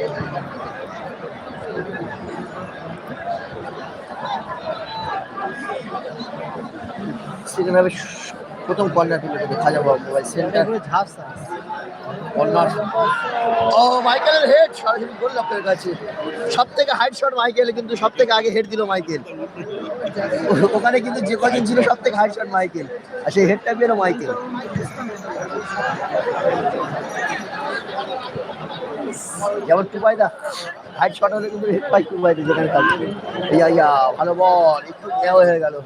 হাফে প্রথম কর্নার তুলে দেবে Khaja Babu mobile centre corner ও মাইকেলের হেড সরাসরি গোল লক্ষ্যের কাছে। সব থেকে হাইট শট মাইকেল কিন্তু সব থেকে আগে হেড দিল মাইকেল ওখানে কিন্তু যে কদিন ছিল সব থেকে হাইট শট মাইকেল আর সেই হেডটা পেল মাইকেল যেমন টুপাইদা হাইট শট হলে কিন্তু হেড পাই টুপাইদা যেখানে থাকবে ইয়া ইয়া, ভালো বল একটু নেওয়া হয়ে গেল।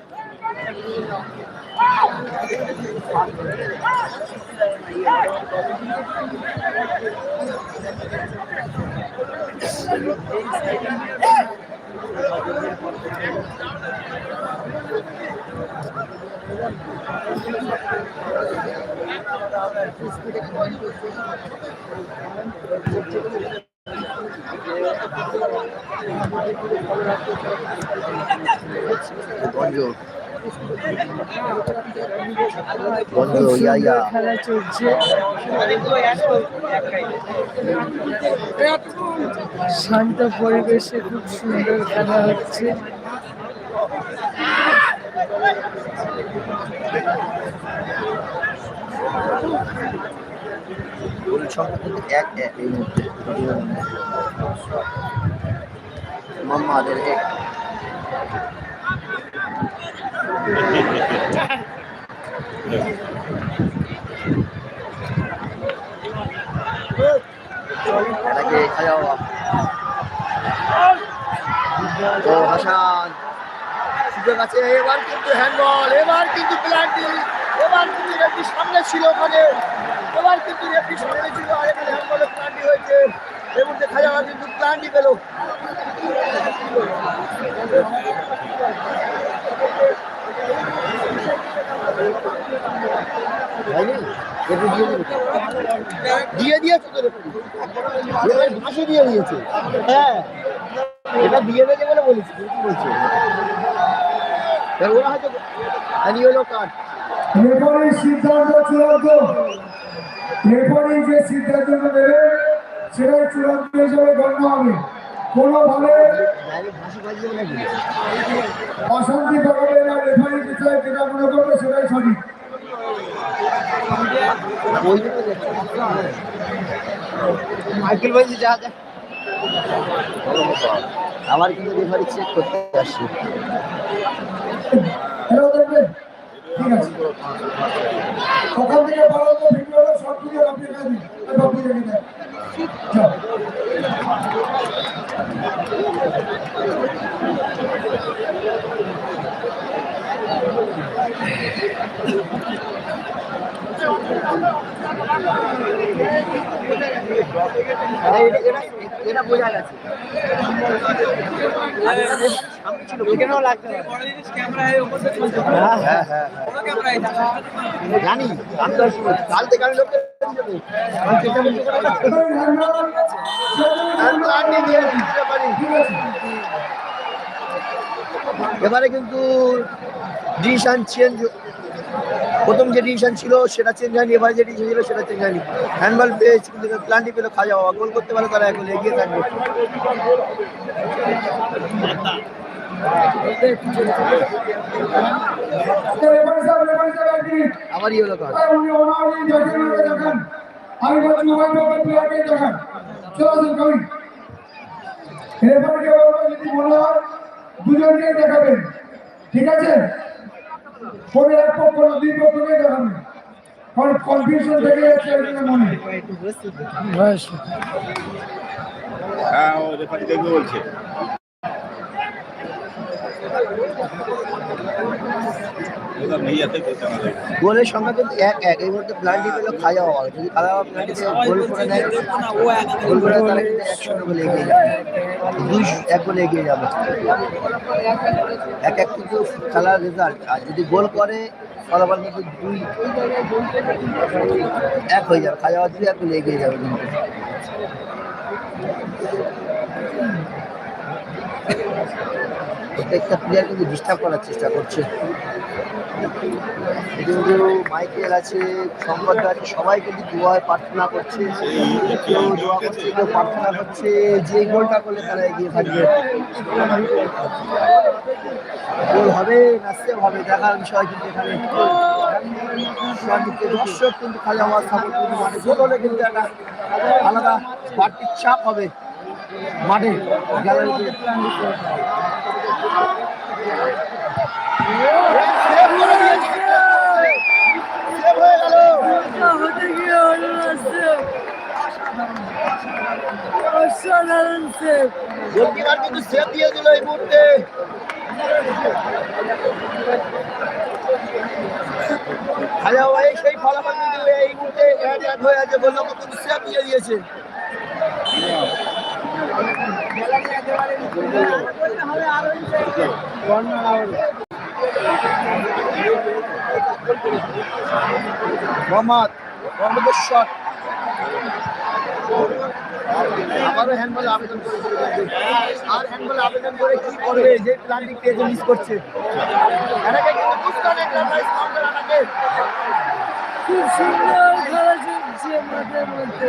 গঞ্জ গঞ্জ ইয়া ইয়া খেলা চলছে শান্ত পরিবেশে খুব সুন্দর খেলা হচ্ছে। গোলের সংখ্যা কিন্তু এক এই মুহূর্তে। মোহাম্মদের এক এটাকে খাওয়া ও হাসান। সুযোগ আছে, এবার কিন্তু হ্যান্ডবল এবার কিন্তু প্ল্যান্টি এবার কিন্তু রেফরি সামনে ছিল ওখানে। এবার কিন্তু রেফরি সামনে ছিল, আর এখানে প্ল্যান্টি হয়েছে। এর মধ্যে খাজাওয়া কিন্তু প্ল্যান্টি পেল। হয়নি? দিয়ে দিয়েছে তো দিয়ে দিয়েছে। হ্যাঁ। এটা দিয়ে দেবে বলে বলেছি কিন্তু বলছে? ওরা হয়তো আনিয়ে কার্ড রেফারির সিদ্ধান্ত চূড়ান্ত। রেফারি যে সিদ্ধান্ত নেবে সেটাই চূড়ান্ত হিসেবে গণ্য হবে। কোনোভাবে অশান্তি পাকাবে না রেফারি যেটা যেটা মনে করবে সেটাই সঠিক। মাইকেল বলছে যা যা। আমার কিন্তু রেফারি চেক করতে আসছি ঠিক আছে এটা- বোঝা গেছে। হ্যাঁ হ্যাঁ হ্যাঁ। জানি কাল থেকে আমি লোককে। এবারে কিন্তু ডিসিশন চেঞ্জ প্রথম যে ডিসিশন ছিল, সেটা চেঞ্জ হয়নি, এবারে যে ডিসিশন ছিল, সেটা চেঞ্জ হয়নি। হ্যান্ডবল পেয়েছে কিন্তু প্লান্টি পেলে খাওয়া যাওয়া গোল করতে পারে তারা এখন এগিয়ে থাকবে। আবারই হলো দেখাবেন ঠিক আছে? কোনো এক পক্ষ না, দুই পক্ষকে দেখাবেন কারণ কনফিউশন থেকে যাচ্ছে মনে হ্যাঁ। ও রেফারি গোলের সংখ্যা কিন্তু এক এক। এই মুহূর্তে প্লান্টি পেল খাওয়া যাওয়া যদি খাওয়া যাওয়া প্লান্টি গোল করে নেয় গোল করে তাহলে কিন্তু এক শূন্য গোলে এগিয়ে যাবে। দুই এক গোলে এগিয়ে যাবে। এক এক কিন্তু খেলার রেজাল্ট আর যদি গোল করে ফলাফল কিন্তু দুই এক হয়ে যাবে। খাওয়া যাওয়া দুই এক গোলে এগিয়ে যাবে কিন্তু। প্রত্যেকটা প্লেয়ার কিন্তু ডিস্টার্ব করার চেষ্টা করছে। কিন্তু মাইকেল আছে আছে, সবাই কিন্তু দোয়ায় প্রার্থনা করছে। কেউ দোয়া করছে, কেউ প্রার্থনা করছে, যে গোলটা করলে তারা এগিয়ে থাকবে। গোল হবে না সেভ হবে, দেখার বিষয় কিন্তু এখানে। দর্শক কিন্তু খালি আমার সাপোর্ট কিন্তু মাঠে। গোল কিন্তু একটা আলাদা বাড়তি চাপ হবে মাঠে। গ্যালারিতে। অসাধারণ সেভ গোলকিপার দিয়ে দিল এই মুহূর্তে খাজা ভাই সেই ফলাফল কিন্তু এই মুহূর্তে এক এক হয়ে আছে বলল কিন্তু সেভ দিয়ে দিয়েছে। মোহাম্মদ মোহাম্মদের আবেদন। আর হ্যান্ডবলে আবেদন করে কি করবে, যে প্ল্যানটি পেয়েছে মিস করছে? খুব সুন্দর খেলা চলছে মাঠের মধ্যে।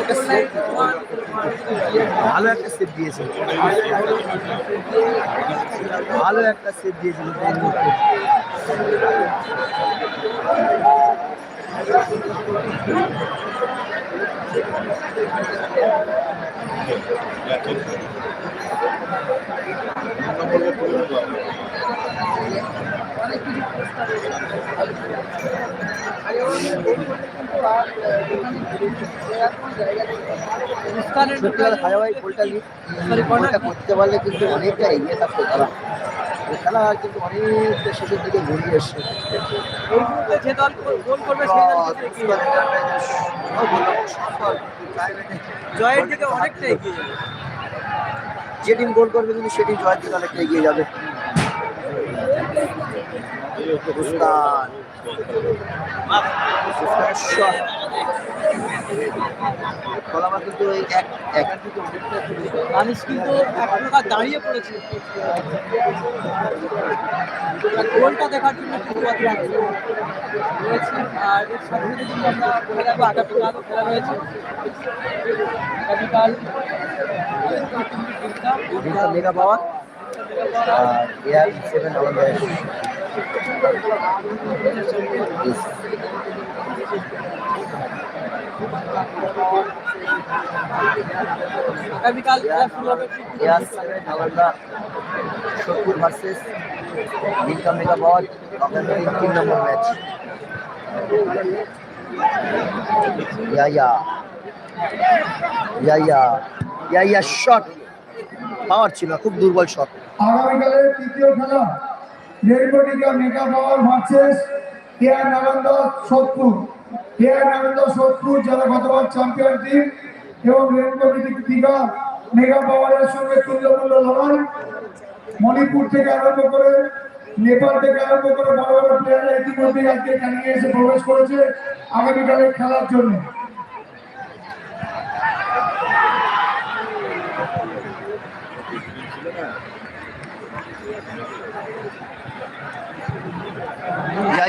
একটা সেভ ভালো একটা সেট দিয়েছে ভালো একটা সেট দিয়েছিল Thank মুহূর্তে। গোলটা করতে পারলে কিন্তু অনেকটা এগিয়ে থাকতো তারা খেলা কিন্তু অনেকটা শেষের দিকে গড়িয়ে এসছে যে গোল করবে। জয়ের দিকে অনেকটা এগিয়ে যাবে টিম গোল করবে কিন্তু সেটি জয়ের দিকে অনেকটা এগিয়ে যাবে। কলামা কিন্তু এক অনেকটা মানুষ কিন্তু এক প্রকার দাঁড়িয়ে পড়েছে। গোলটা দেখার জন্য কিন্তু রয়েছে আর এর সাথে সাথে আমরা বলে রাখব আগামীকাল খেলা রয়েছে। আগামীকাল মেগা পাওয়ার। আর এয়ার সেভেন আমাদের আগামীকাল খেলা শুরু হবে নালন্দা সোদপুর ভার্সেস তিন নম্বর ম্যাচ ইয়াইয়া শট পাওয়ার ছিল খুব দুর্বল শট আগামীকালের তৃতীয় খেলা রেলপটিকা mega power versus air Nalanda Sodepur team এবং দীঘা সঙ্গে মণিপুর থেকে আরম্ভ করে নেপাল থেকে আরম্ভ করে বড় বড় প্লেয়াররা ইতিমধ্যে আজকে এখানে এসে প্রবেশ করেছে আগামীকালের খেলার জন্য।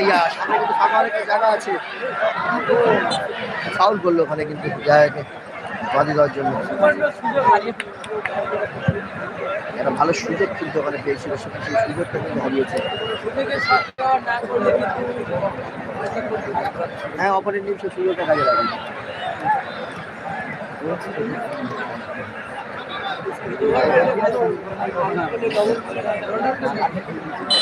ইয়াইয়া সামনে কিন্তু ফাঁকা অনেকটা জায়গা আছে। ফাউল করল ওখানে কিন্তু জায়গাকে বাঁধি দেওয়ার জন্য। একটা ভালো সুযোগ কিন্তু ওখানে পেয়েছিল সেই সুযোগটা কিন্তু হারিয়েছে। হ্যাঁ অপরের নিমিষে সুযোগটা কাজে লাগে ইসলামুল্লাহ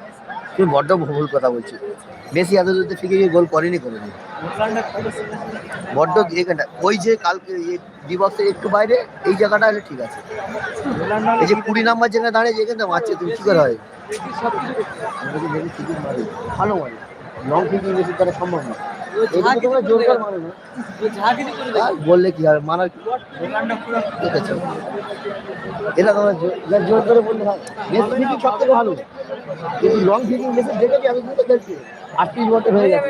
তুমি বড্ড ভুল কথা বলছো। মেসি এত দূর গিয়ে গোল করেনি কোনোদিন। বড্ড ওই যে কালকে দিবসের একটু বাইরে, এই জায়গাটা ঠিক আছে। এই যে কুড়ি নাম্বার যেখানে দাঁড়িয়ে যেখানে মারছে, তুমি কি করে হয়? ভালো মানে লং ফিকিং বেশি দ্বারা সম্ভব না। বললে কি হবে মানার এটা তোমরা জোর- করে বললে সব থেকে ভালো। কিন্তু লং ফিকিং মেসি দেখেছি, আমি বুঝতে পেরেছি। আটত্রিশ বছর হয়ে গেছে।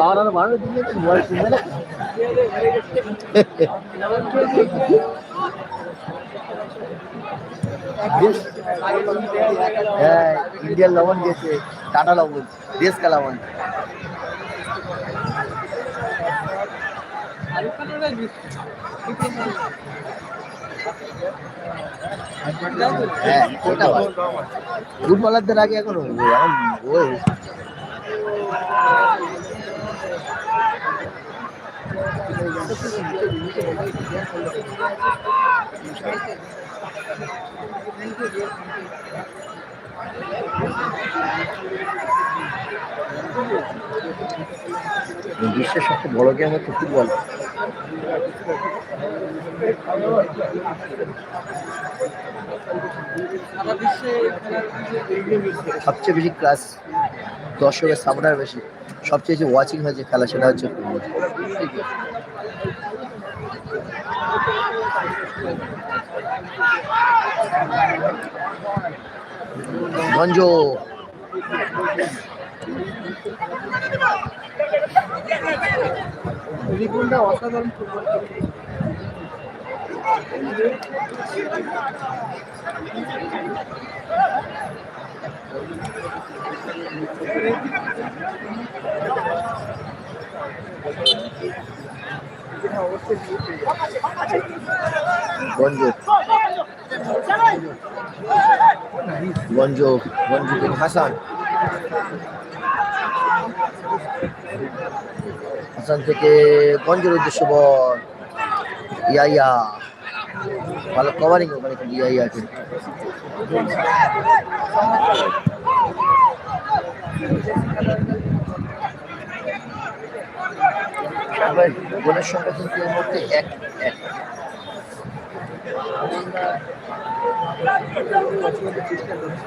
আমার আরও বারো দিন গেছে বয়স শুনবে না। দেশ হ্যাঁ ইন্ডিয়ান লবণ গেছে, টাটা লবণ, দেশ কা লবণ। হ্যাঁ ফুটবলারদের আগে এখন এখন বিশ্বের সবচেয়ে বড় গেম হচ্ছে ফুটবল সবচেয়ে বেশি ক্লাস দর্শকের সাপোর্টার বেশি, সবচেয়ে বেশি ওয়াচিং হয়েছে খেলা, সেটা হচ্ছে ফুটবল গঞ্জ রিপুনটা অসাধারণ ফুটবল গঞ্জ গঞ্জ গঞ্জ বিন হাসান। হাসান থেকে গঞ্জের উদ্দেশ্য বল। ইয়াইয়া। ভালো কভারিং ওখানে কিন্তু ইয়াইয়াকে। গোলের সংখ্যা কিন্তু মধ্যে এক এক। চেষ্টা করছি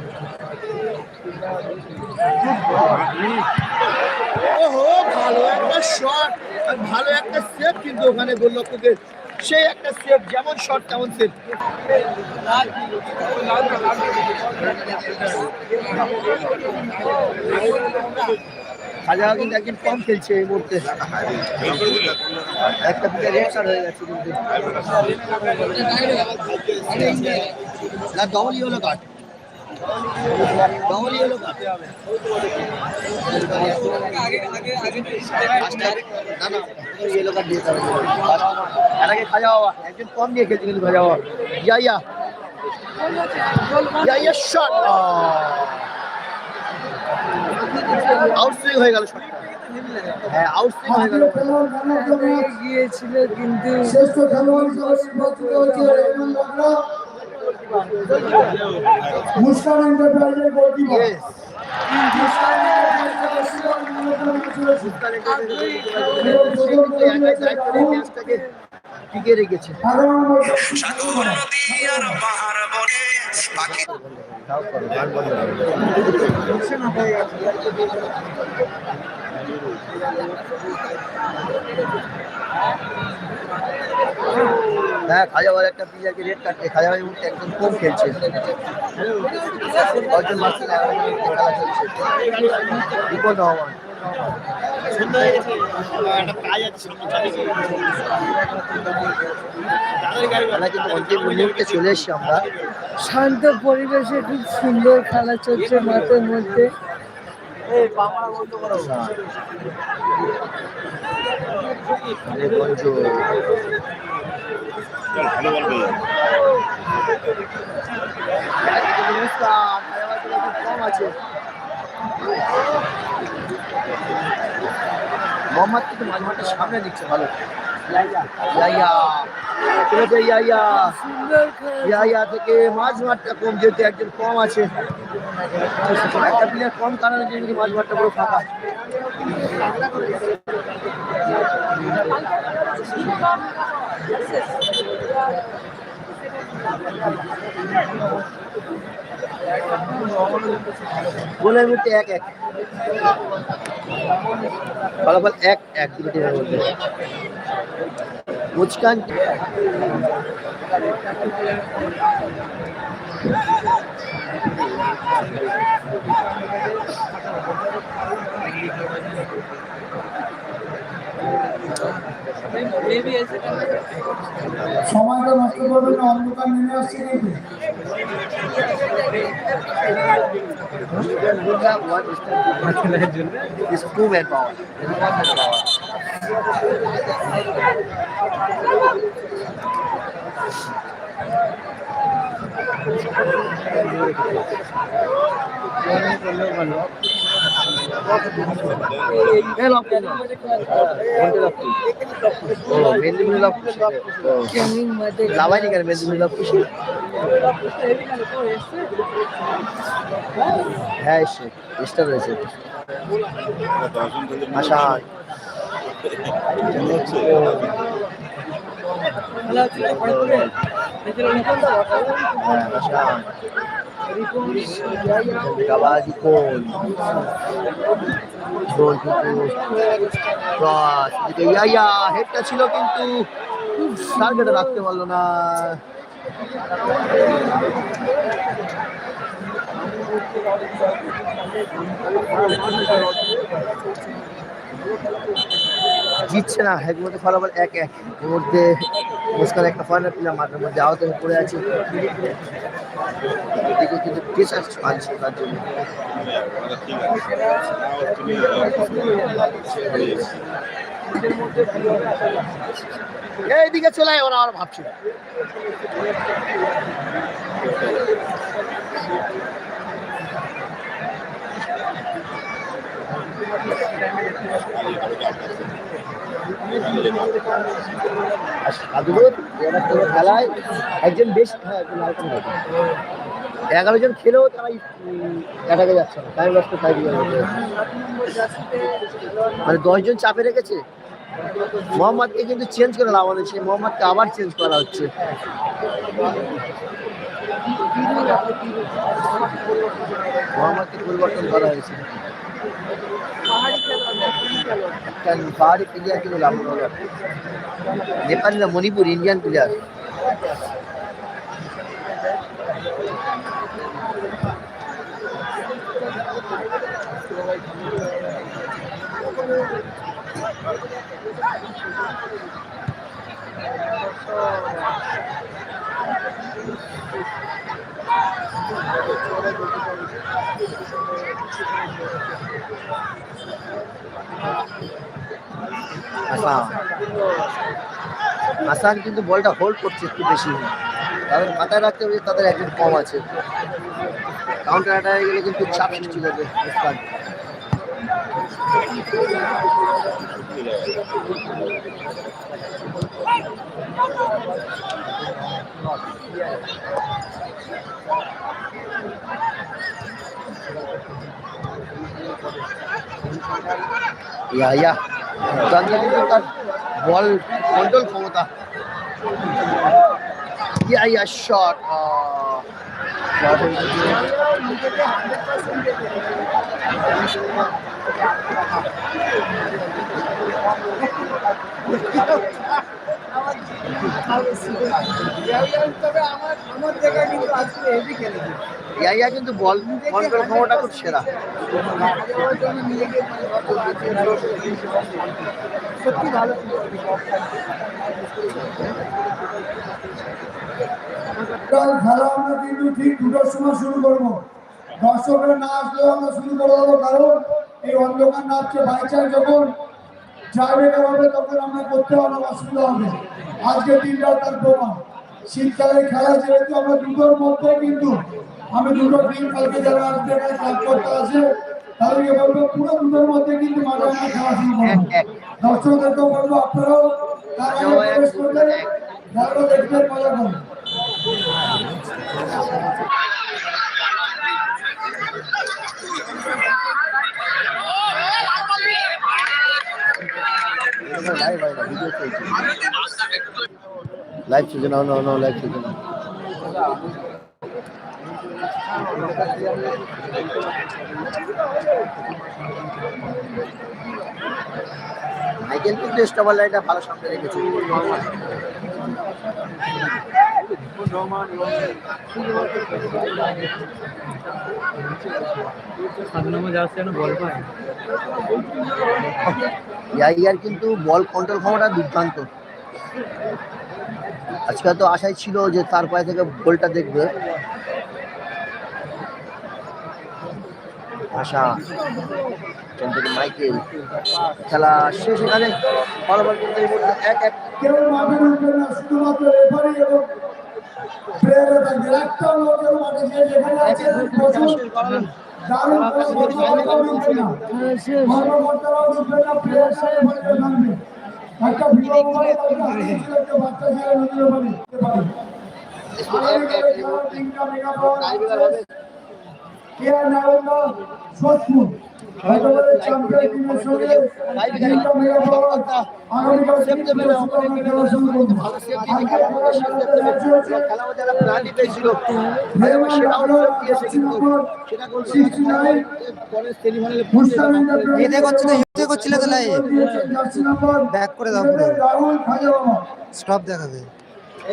ওহো, ভালো একটা শট ভালো একটা সেভ কিন্তু ওখানে গোলরক্ষকের। সেই একটা সেভ যেমন শট তেমন সেভ একদিন কম খেলছে এই মুহূর্তে। একটা কার্ড কম নিয়ে খেলছে খাজা বাবা ইয়া ইয়া ইয়া ইয়া হয়ে গেল শটটা হ্যাঁ হয়ে গেল গিয়েছিল কিন্তু মুস্কান এন্টারপ্রাইজের গোলকিপার টিকে রেখেছে এগারো হ্যাঁ খাজাবার একটা প্লেয়ারকে রেড কাটছে এই মুহূর্তে একদম কম খেলছে। কয়েকজন মাস্টার খেলা চলছে। বিপদ হওয়া অন্তিম মুহূর্তে চলে এসছি আমরা। শান্ত পরিবেশে খুব সুন্দর খেলা চলছে মাঠের মধ্যে। কম আছে। মোহাম্মদ কিন্তু মাঝে মাঠে সামনে দিচ্ছে ভালো। ইয়াইয়া চলেছে ইয়াইয়া। সুন্দর খেলা ইয়াইয়া। থেকে মাঝ মাঠটা কম, যেহেতু একজন কম আছে। একটা প্লেয়ার কম, কারণে কিন্তু মাঝ মাঠটা পুরো ফাঁকা। গোলের মধ্যে এক এক। ফলাফল এক এক দুটো মধ্যে। মুচকান মেবি এসে সময়টা নষ্ট করবেন না অন্ধকার নেমে আসছে কিন্তু is Eh, in. Oh, মেদিনীপুরে. Oh. in? হ্যাঁ এসছে এসটা রয়েছে আশা হ্যাঁ আশা কাবাজি কোল গোল কিন্তু ক্রস এদিকে ইয়াইয়া হেডটা ছিল কিন্তু টার্গেটে রাখতে পারল না জিতছে না এর মধ্যে ফলাফল এক এক এর মধ্যে মুস্কান একটা ফাইনাল প্লেয়ার মাঠের মধ্যে আহত হয়ে পড়ে আছে। এদিকে কিন্তু প্রেসার আনছে তার জন্য। এইদিকে চলে আয়, ওরা আর আর সাধুবোধ খেলায় একজন বেশ। এগারো জন খেলেও তারা অ্যাটাকে যাচ্ছে না। মানে দশজন চাপে রেখেছে? মোহাম্মদকে কিন্তু চেঞ্জ করে দেওয়া হয়েছে মোহাম্মদকে আবার চেঞ্জ করা হচ্ছে। মোহাম্মদকে পরিবর্তন করা হয়েছে। পাহাড়ি প্লেয়ার কিন্তু লাভ নেপালি না মণিপুর ইন্ডিয়ান প্লেয়ার আসাম আসাম কিন্তু বলটা হোল্ড করছে একটু বেশি। তাদের মাথায় রাখতে হবে তাদের একজন কম আছে। কাউন্টার অ্যাটাকে গেলে কিন্তু চাপ সৃষ্টি করবে ইয়া ইয়া। তাহলে কিন্তু তার বল কন্ট্রোল ক্ষমতা ইয়া ইয়া শট কিন্তু ইয়াইয়া কিন্তু বল ক্ষমতা খুব সেরা। ভালো আমরা কিন্তু ঠিক দুটোর সময় শুরু করব দর্শকরা না আসলেও আমরা শুরু করে দেবো, কারণ এই অন্ধকার নাচছে বাইচার যখন ড্রাইভেটা হবে তখন আমরা করতে অনেক অসুবিধা হবে। আজকে দিনটা তার প্রমাণ শীতকালের খেলা যেহেতু আমরা দুটোর মধ্যে কিন্তু, আমি দুটো টিম কালকে যারা আসবে এখানে করতে আসে তাদেরকে বলব, পুরো দুটোর মধ্যে কিন্তু মাঠে খেলা শুরু করব। দর্শকদেরকেও বলব, আপনারাও খেলাটা দেখবেন মজা করবেন। লাইভ হয় না ভিডিও চলছে লাইভ চলছে না না না লাইভ চলছে না মাইকেল কিন্তু স্টাবার লাইটটা ভালো সামনে রেখেছে। ইয়ার কিন্তু বল কন্ট্রোল ক্ষমতা দুর্দান্ত। আজকে তো আশাই ছিল যে তার পায়ে থেকে বলটা দেখবে। আশা এখান থেকে মাইকেল খেলা শেষ এখানে। ফলাফল মুহূর্তে এক এক। কেউ মাঠে না শুধুমাত্র রেফারি এবং প্লেয়াররা থাকবে। একটা লোকের মাঠে যে যেখানে আছে বসুন। দারুণ খেলা না কর্মকর্তারাও ঢুকবে না প্লেয়াররা রেফারিরা থাকবে একটা ভিডিও মোবাইল একটা হাতে ছিল, একটা বাচ্চা ছেলে নদীর পারে। আগামীকালের খেলার তিনটা মেগা পাওয়ার আছে। কেয়ার নারায়ণদা, সোদপুর। গতবারের চ্যাম্পিয়ন টিমের সঙ্গে তিনটা মেগা পাওয়ার আগামীকাল সেপ্টেম্বরে আমরা আমরা খেলা শুরু করব। ভালো সেফটি আজকে খেলা খেলার সাথে ম্যাচ হয়েছে। খেলা মধ্যে একটা প্রাণী পেয়েছিল রেমান সেটাও ডাবলার, দিয়েছে কিন্তু নম্বর সেটা গোল 69 পরের সেমিফাইনালে মুস্তাফিজ আব্দুল এতে করছে না, ইউতে করছিলে তো live। ব্যাক করে দাও স্টপ দেখাবে